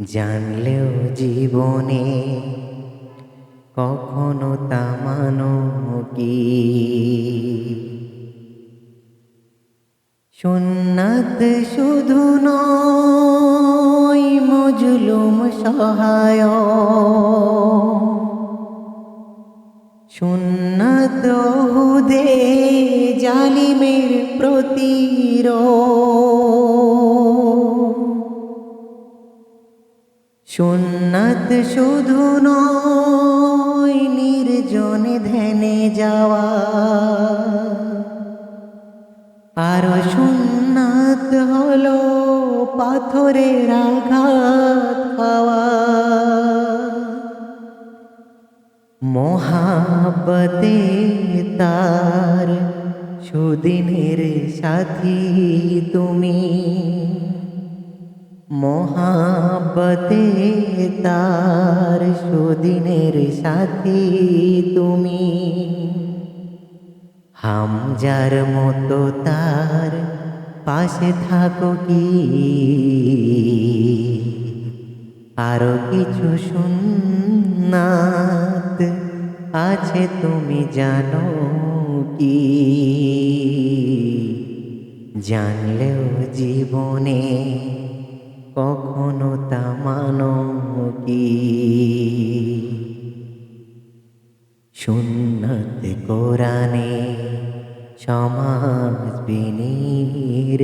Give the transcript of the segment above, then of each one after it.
জানলেও জীবনে কখনো তা মানো কি সুন্নাত শুধু নয়, মজলুম সহায় সুন্নাত হুদে জালিমের প্রতির সুন্নাত শুধু নয়, নির্জনে ধ্যানে যাওয়া। আর সুন্নাত হলো পাথরের আঘাত পাওয়া। মহাবতে তার সুদিনের সাথী তুমি। মহাবতে তার সুদিনের সাথী তুমি। হামজার মতো তার পাশে থাকো কি? আরও কিছু সুন্নাত আছে তুমি জানো কি? জানলেও জীবনে কখনো তা মানো কি সুন্নত কোরআনে সমাজ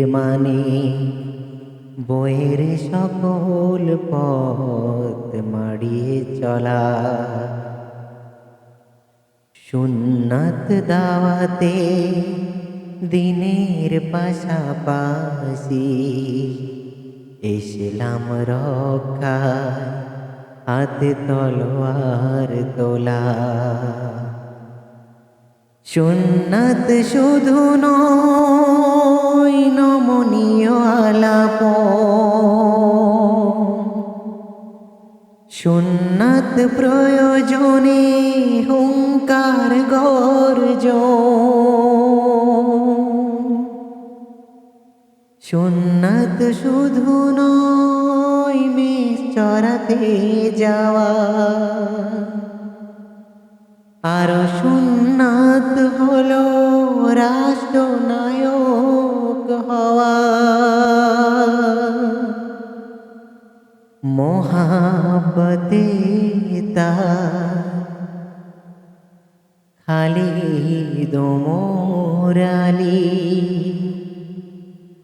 মানে বইয়ের সকল পথ মাড়িয়ে চলা। সুন্নত দাওয়াতে দিনের পাশাপাশি ইসলাম রক্ষা হাতে তলোয়ার তোলা। সুন্নত শুধু নয় নমনীয় আলাপ সুন্নত প্রয়োজনে হুঙ্কার গর্জ সুন্নত শুধু নয় মেষ চড়াতে যাওয়া। আর সুন্নাত হলো রাষ্ট্রনায়ক হওয়া। মহাবতে খালি দোমরালি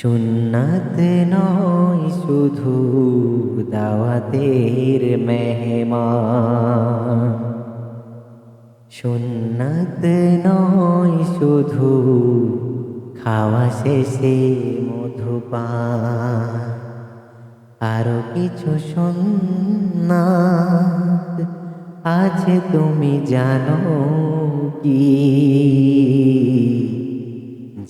সুন্নাত নয়, শুধু দাওয়াতের মেহমান। সুন্নাত নয়, শুধু খাওয়া শেষে মধুপান। আরও কিছু সুন্নাত আছে, তুমি জানো কি?